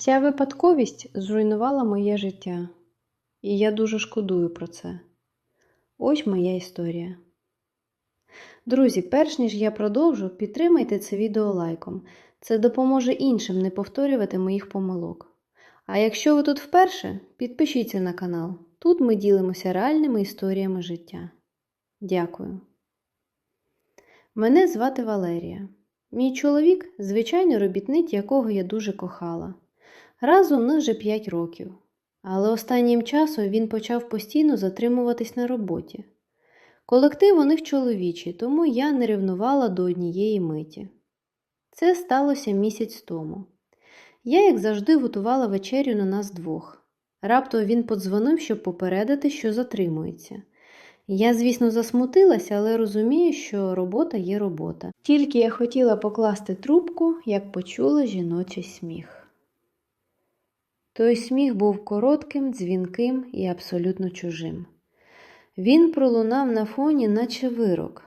Ця випадковість зруйнувала моє життя, і я дуже шкодую про це. Ось моя історія. Друзі, перш ніж я продовжу, підтримайте це відео лайком. Це допоможе іншим не повторювати моїх помилок. А якщо ви тут вперше, підпишіться на канал. Тут ми ділимося реальними історіями життя. Дякую. Мене звати Валерія. Мій чоловік звичайний робітник, якого я дуже кохала. Разом ми вже 5 років. Але останнім часом він почав постійно затримуватись на роботі. Колектив у них чоловічий, тому я не ревнувала до однієї миті. Це сталося місяць тому. Я, як завжди, готувала вечерю на нас двох. Раптом він подзвонив, щоб попередити, що затримується. Я, звісно, засмутилася, але розумію, що робота є робота. Тільки я хотіла покласти трубку, як почула жіночий сміх. Той сміх був коротким, дзвінким і абсолютно чужим. Він пролунав на фоні, наче вирок,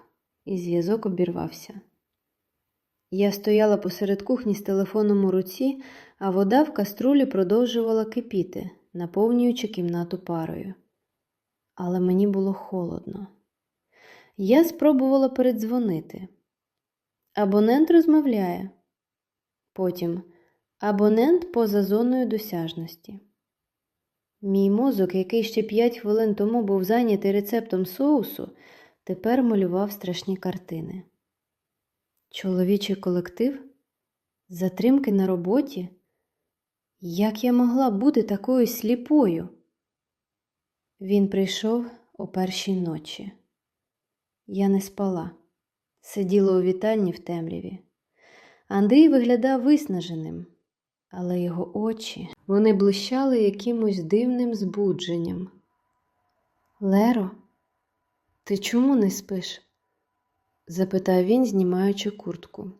і зв'язок обірвався. Я стояла посеред кухні з телефоном у руці, а вода в каструлі продовжувала кипіти, наповнюючи кімнату парою. Але мені було холодно. Я спробувала передзвонити. Абонент розмовляє. Потім абонент поза зоною досяжності. Мій мозок, який ще п'ять хвилин тому був зайнятий рецептом соусу, тепер малював страшні картини. Чоловічий колектив? Затримки на роботі? Як я могла бути такою сліпою? Він прийшов о першій ночі. Я не спала, сиділа у вітальні в темряві. Андрій виглядав виснаженим, але його очі вони блищали якимось дивним збудженням. Леро, ти чому не спиш? запитав він, знімаючи куртку.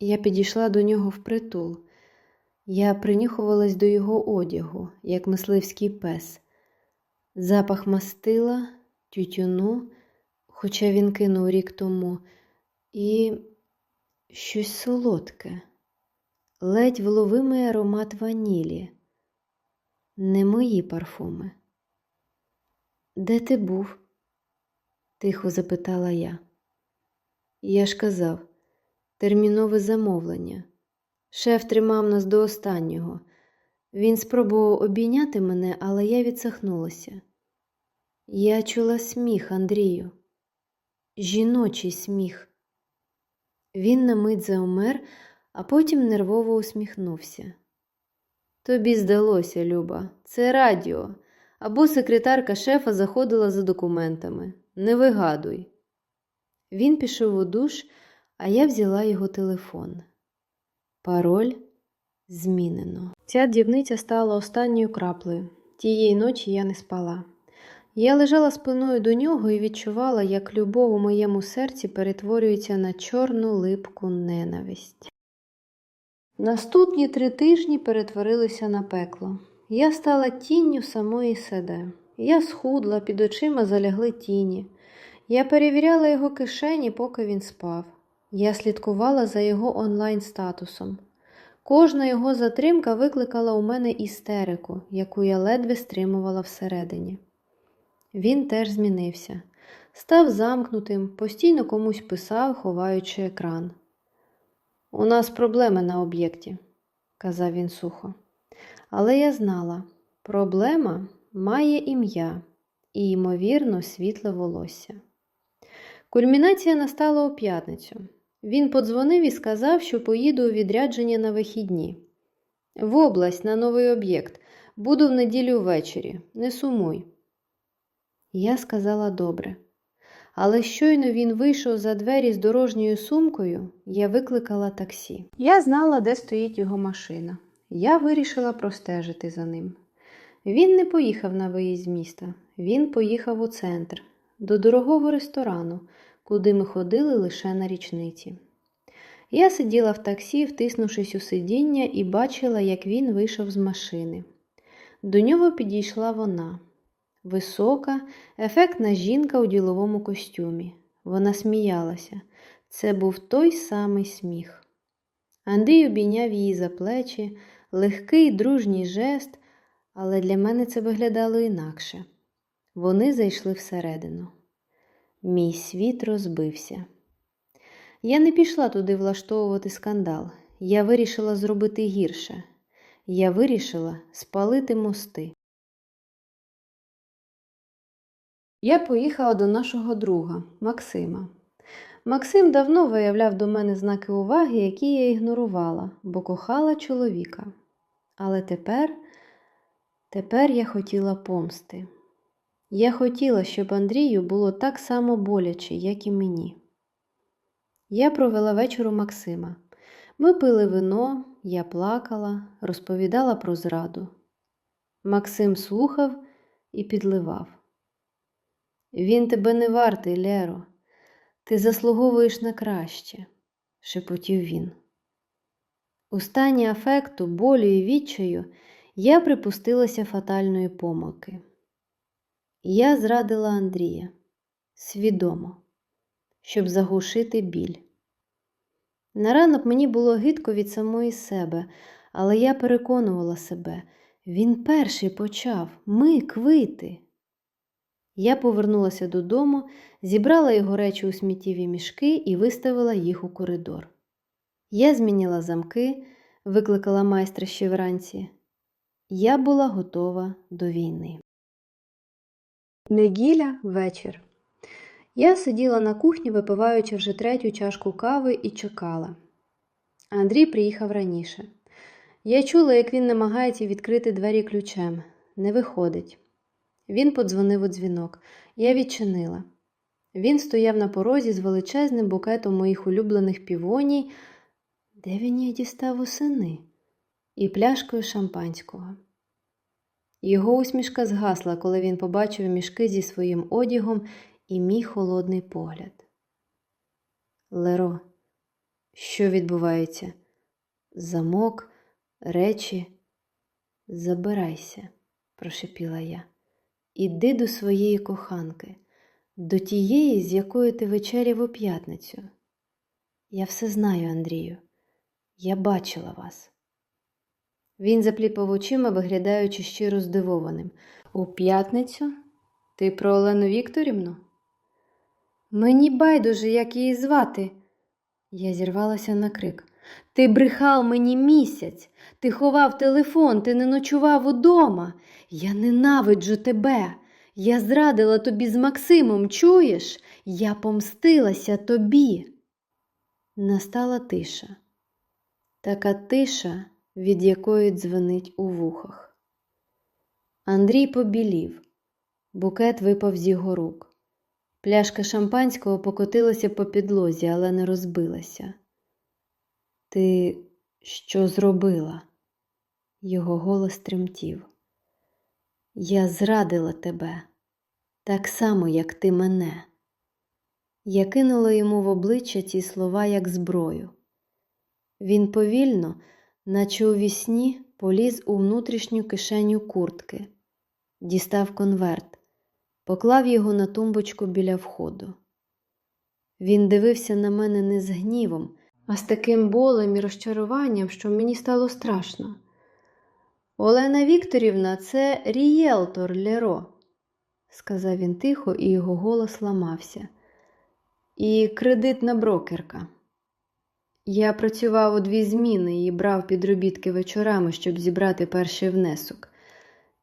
Я підійшла до нього впритул. Я принюхувалась до його одягу, як мисливський пес. Запах мастила, тютюну, хоча він кинув рік тому, і щось солодке, ледь вловимий аромат ванілі. Не мої парфуми. Де ти був? тихо запитала я. Я ж казав, термінове замовлення. Шеф тримав нас до останнього. Він спробував обійняти мене, але я відсахнулася. Я чула сміх Андрію, жіночий сміх. Він на мить заумер, а потім нервово усміхнувся. Тобі здалося, Люба, це радіо, або секретарка шефа заходила за документами. Не вигадуй. Він пішов у душ, а я взяла його телефон. Пароль змінено. Ця дрібниця стала останньою краплею. Тієї ночі я не спала. Я лежала спиною до нього і відчувала, як любов у моєму серці перетворюється на чорну липку ненависть. Наступні три тижні перетворилися на пекло. Я стала тінню самої себе. Я схудла, під очима залягли тіні. Я перевіряла його кишені, поки він спав. Я слідкувала за його онлайн-статусом. Кожна його затримка викликала у мене істерику, яку я ледве стримувала всередині. Він теж змінився, став замкнутим, постійно комусь писав, ховаючи екран. У нас проблеми на об'єкті, казав він сухо. Але я знала, проблема має ім'я і, ймовірно, світле волосся. Кульмінація настала у п'ятницю. Він подзвонив і сказав, що поїду у відрядження на вихідні. В область на новий об'єкт. Буду в неділю ввечері. Не сумуй. Я сказала добре. Але щойно він вийшов за двері з дорожньою сумкою, я викликала таксі. Я знала, де стоїть його машина. Я вирішила простежити за ним. Він не поїхав на виїзд з міста, він поїхав у центр, до дорогого ресторану, куди ми ходили лише на річниці. Я сиділа в таксі, втиснувшись у сидіння, і бачила, як він вийшов з машини. До нього підійшла вона. Висока, ефектна жінка у діловому костюмі. Вона сміялася. Це був той самий сміх. Андрій обійняв її за плечі, Легкий дружній жест, але для мене це виглядало інакше. Вони зайшли всередину. Мій світ розбився. Я не пішла туди влаштовувати скандал. Я вирішила зробити гірше. Я вирішила спалити мости. Я поїхала до нашого друга Максима. Максим давно виявляв до мене знаки уваги, які я ігнорувала, бо кохала чоловіка. Але тепер, тепер я хотіла помсти. Я хотіла, щоб Андрію було так само боляче, як і мені. Я провела вечір у Максима. Ми пили вино, я плакала, розповідала про зраду. Максим слухав і підливав. Він тебе не вартий, Леро. Ти заслуговуєш на краще, шепотів він. У стані афекту, болю і відчаю я припустилася фатальної помилки. Я зрадила Андрія свідомо, щоб заглушити біль. На ранок мені було гидко від самої себе, але я переконувала себе, він перший почав, ми квити. Я повернулася додому, зібрала його речі у сміттєві мішки і виставила їх у коридор. Я змінила замки, викликала майстра ще вранці. Я була готова до війни. Неділя вечір. Я сиділа на кухні, випиваючи вже третю чашку кави, і чекала. Андрій приїхав раніше. Я чула, як він намагається відкрити двері ключем. Не виходить. Він подзвонив у дзвінок. Я відчинила. Він стояв на порозі з величезним букетом моїх улюблених півоній, де він їх дістав усини, і пляшкою шампанського. Його усмішка згасла, коли він побачив мішки зі своїм одягом і мій холодний погляд. Леро, що відбувається? Замок, речі, забирайся, прошепіла я. Іди до своєї коханки, до тієї, з якою ти вечеряв у п'ятницю. Я все знаю, Андрію. Я бачила вас. Він запліпав очима, виглядаючи щиро здивованим. У п'ятницю? Ти про Олену Вікторівну? Мені байдуже, як її звати. Я зірвалася на крик. Ти брехав мені місяць, ти ховав телефон, ти не ночував удома. Я ненавиджу тебе. Я зрадила тобі з Максимом, чуєш? Я помстилася тобі. Настала тиша. Така тиша, від якої дзвенить у вухах. Андрій побілів. Букет випав з його рук. Пляшка шампанського покотилася по підлозі, але не розбилася. Ти що зробила? Його голос тремтів. Я зрадила тебе, так само, як ти мене. Я кинула йому в обличчя ці слова, як зброю. Він повільно, наче у вісні, поліз у внутрішню кишеню куртки, дістав конверт, поклав його на тумбочку біля входу. Він дивився на мене не з гнівом, а з таким болем і розчаруванням, що мені стало страшно. Олена Вікторівна, це рієлтор Леро, сказав він тихо, і його голос ламався. І кредитна брокерка. Я працював у дві зміни і брав підробітки вечорами, щоб зібрати перший внесок.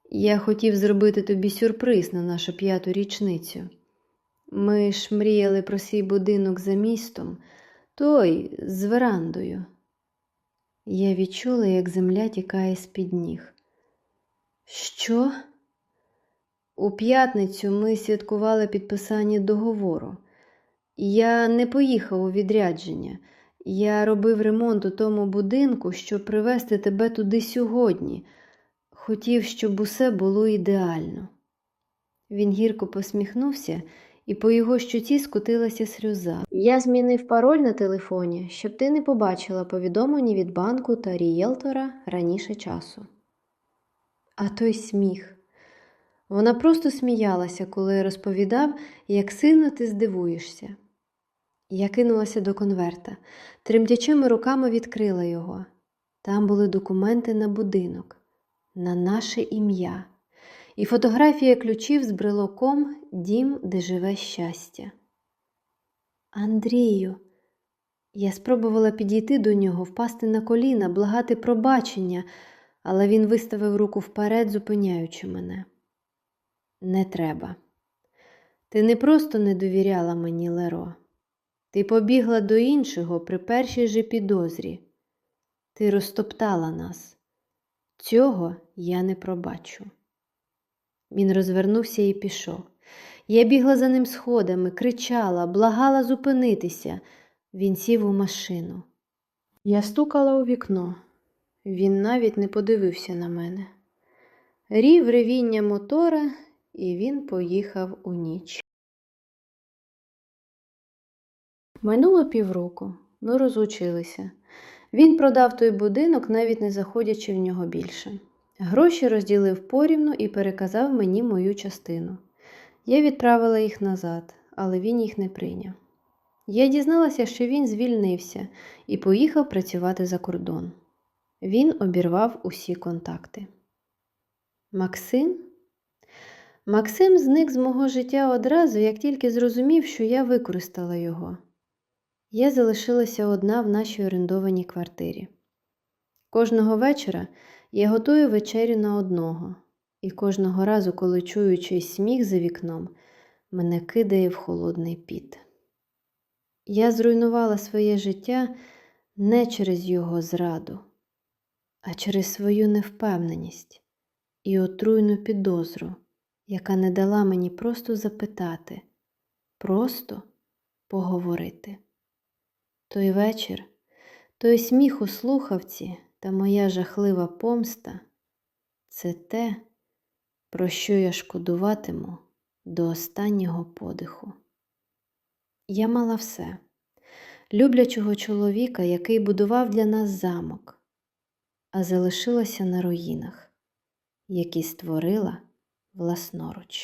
Я хотів зробити тобі сюрприз на нашу п'яту річницю. Ми ж мріяли про свій будинок за містом, той з верандою. Я відчула, як земля тікає з-під ніг. Що? У п'ятницю ми святкували підписання договору. Я не поїхав у відрядження. Я робив ремонт у тому будинку, щоб привезти тебе туди сьогодні. Хотів, щоб усе було ідеально. Він гірко посміхнувся, і по його щоці скотилася сльоза. Я змінив пароль на телефоні, щоб ти не побачила повідомлення від банку та рієлтора раніше часу. А той сміх. Вона просто сміялася, коли розповідав, як сильно ти здивуєшся. Я кинулася до конверта, тремтячими руками відкрила його. Там були документи на будинок, на наше ім'я і фотографія ключів з брелоком Дім, де живе щастя. Андрію, я спробувала підійти до нього, впасти на коліна, благати пробачення, але він виставив руку вперед, зупиняючи мене. Не треба. Ти не просто не довіряла мені, Леро. Ти побігла до іншого при першій же підозрі. Ти розтоптала нас. Цього я не пробачу. Він розвернувся і пішов. Я бігла за ним сходами, кричала, благала зупинитися. Він сів у машину. Я стукала у вікно. Він навіть не подивився на мене. Рів ревіння мотора, і він поїхав у ніч. Минуло півроку. Ми розлучилися. Він продав той будинок, навіть не заходячи в нього більше. Гроші розділив порівну і переказав мені мою частину. Я відправила їх назад, але він їх не прийняв. Я дізналася, що він звільнився і поїхав працювати за кордон. Він обірвав усі контакти. Максим? Максим зник з мого життя одразу, як тільки зрозумів, що я використала його. Я залишилася одна в нашій орендованій квартирі. Кожного вечора я готую вечерю на одного, і кожного разу, коли чую чийсь сміх за вікном, мене кидає в холодний піт. Я зруйнувала своє життя не через його зраду, а через свою невпевненість і отруйну підозру, яка не дала мені просто запитати, просто поговорити. Той вечір, той сміх у слухавці та моя жахлива помста це те, про що я шкодуватиму до останнього подиху. Я мала все люблячого чоловіка, який будував для нас замок, а залишилася на руїнах, які створила власноруч.